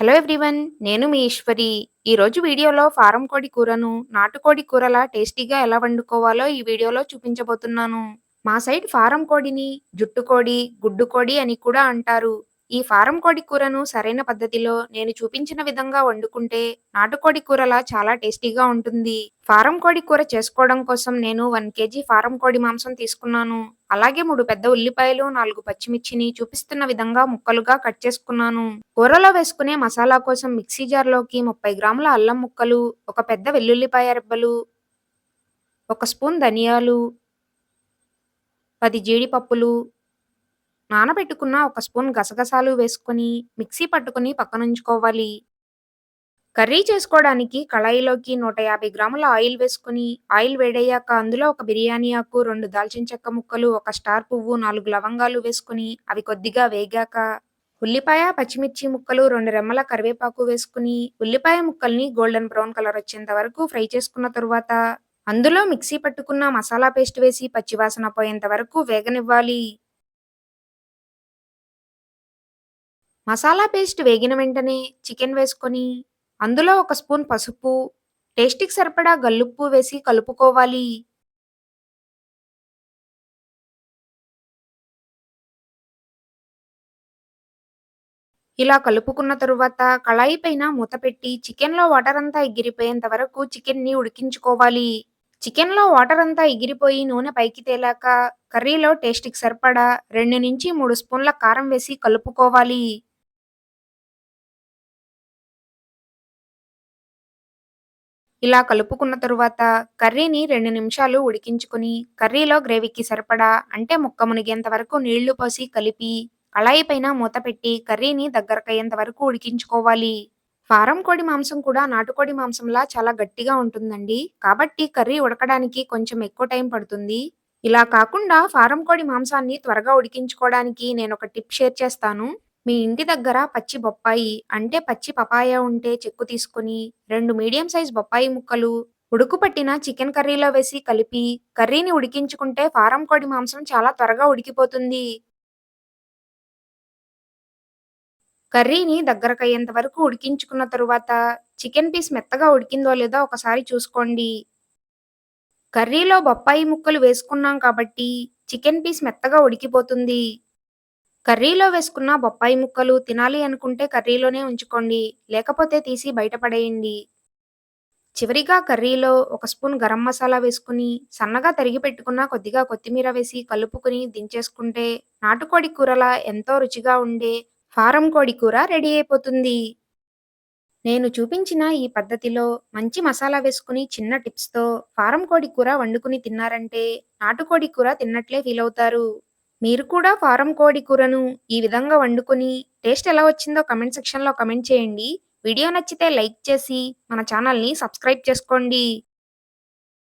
Hello everyone నేను మీ ఈశ్వరి. ఈరోజు వీడియోలో ఫారం కోడి కూరను నాటుకోడి కూరలా టేస్టీగా ఎలా వండుకోవాలో ఈ వీడియోలో చూపించబోతున్నాను. మా సైడ్ ఫారం కోడిని జుట్టు కోడి గుడ్డు కోడి అని కూడా అంటారు. ఈ ఫారం కోడి కూరను సరైన పద్ధతిలో నేను చూపించిన విధంగా వండుకుంటే నాటుకోడి కూరలా చాలా టేస్టీగా ఉంటుంది. ఫారం కోడి కూర చేసుకోవడం కోసం నేను వన్ కేజీ ఫారం కోడి మాంసం తీసుకున్నాను. అలాగే మూడు పెద్ద ఉల్లిపాయలు నాలుగు పచ్చిమిర్చిని చూపిస్తున్న విధంగా ముక్కలుగా కట్ చేసుకున్నాను. కూరలో వేసుకునే మసాలా కోసం మిక్సీ జార్లోకి ముప్పై గ్రాముల అల్లం ముక్కలు ఒక పెద్ద వెల్లుల్లిపాయ రెబ్బలు ఒక స్పూన్ ధనియాలు పది జీడిపప్పులు నానబెట్టుకున్న ఒక స్పూన్ గసగసాలు వేసుకొని మిక్సీ పట్టుకుని పక్కనుంచుకోవాలి. కర్రీ చేసుకోవడానికి కళాయిలోకి నూట యాభై గ్రాముల ఆయిల్ వేసుకుని ఆయిల్ వేడయ్యాక అందులో ఒక బిర్యానీ ఆకు రెండు దాల్చిన చెక్క ముక్కలు ఒక స్టార్ పువ్వు నాలుగు లవంగాలు వేసుకుని అవి కొద్దిగా వేగాక ఉల్లిపాయ పచ్చిమిర్చి ముక్కలు రెండు రెమ్మల కరివేపాకు వేసుకుని ఉల్లిపాయ ముక్కల్ని గోల్డెన్ బ్రౌన్ కలర్ వచ్చేంత వరకు ఫ్రై చేసుకున్న తరువాత అందులో మిక్సీ పట్టుకున్న మసాలా పేస్ట్ వేసి పచ్చివాసన పోయేంత వరకు వేగనివ్వాలి. మసాలా పేస్ట్ వేగిన వెంటనే చికెన్ వేసుకొని అందులో ఒక స్పూన్ పసుపు టేస్ట్కి సరిపడా గల్లుప్పు వేసి కలుపుకోవాలి. ఇలా కలుపుకున్న తరువాత కళాయి పైన మూత పెట్టి చికెన్లో వాటర్ అంతా ఎగిరిపోయేంత వరకు చికెన్ని ఉడికించుకోవాలి. చికెన్లో వాటర్ అంతా ఎగిరిపోయి నూనె పైకి తేలాక కర్రీలో టేస్ట్కి సరిపడా రెండు నుంచి మూడు స్పూన్ల కారం వేసి కలుపుకోవాలి. ఇలా కలుపుకున్న తరువాత కర్రీని రెండు నిమిషాలు ఉడికించుకుని కర్రీలో గ్రేవీకి సరిపడా అంటే ముక్క మునిగేంత వరకు నీళ్ళు పోసి కలిపి కళాయి పైన మూత పెట్టి కర్రీని దగ్గరకయ్యేంత వరకు ఉడికించుకోవాలి. ఫారం కోడి మాంసం కూడా నాటుకోడి మాంసంలా చాలా గట్టిగా ఉంటుందండి. కాబట్టి కర్రీ ఉడకడానికి కొంచెం ఎక్కువ టైం పడుతుంది. ఇలా కాకుండా ఫారం కోడి మాంసాన్ని త్వరగా ఉడికించుకోవడానికి నేను ఒక టిప్ షేర్ చేస్తాను. మీ ఇంటి దగ్గర పచ్చి బొప్పాయి అంటే పచ్చి పపాయ ఉంటే చెక్కు తీసుకుని రెండు మీడియం సైజ్ బొప్పాయి ముక్కలు ఉడుకుపట్టిన చికెన్ కర్రీలో వేసి కలిపి కర్రీని ఉడికించుకుంటే ఫారం కోడి మాంసం చాలా త్వరగా ఉడికిపోతుంది. కర్రీని దగ్గరకయ్యేంత వరకు ఉడికించుకున్న తరువాత చికెన్ పీస్ మెత్తగా ఉడికిందో లేదో ఒకసారి చూసుకోండి. కర్రీలో బొప్పాయి ముక్కలు వేసుకున్నాం కాబట్టి చికెన్ పీస్ మెత్తగా ఉడికిపోతుంది. కర్రీలో వేసుకున్న బొప్పాయి ముక్కలు తినాలి అనుకుంటే కర్రీలోనే ఉంచుకోండి లేకపోతే తీసి బయటపడేయండి చివరిగా కర్రీలో ఒక స్పూన్ గరం మసాలా వేసుకుని సన్నగా తరిగి పెట్టుకున్న కొద్దిగా కొత్తిమీర వేసి కలుపుకుని దించేసుకుంటే నాటుకోడి కూరలా ఎంతో రుచిగా ఉండే ఫారం కోడి కూర రెడీ అయిపోతుంది. నేను చూపించిన ఈ పద్ధతిలో మంచి మసాలా వేసుకుని చిన్న టిప్స్తో ఫారం కోడి కూర వండుకుని తిన్నారంటే నాటుకోడి కూర తిన్నట్లే ఫీల్ అవుతారు మీరు కూడా ఫారం కోడి కూరను ఈ విధంగా వండుకొని టేస్ట్ ఎలా వచ్చిందో కమెంట్ సెక్షన్లో కమెంట్ చేయండి. వీడియో నచ్చితే లైక్ చేసి మన ఛానల్ని సబ్స్క్రైబ్ చేసుకోండి.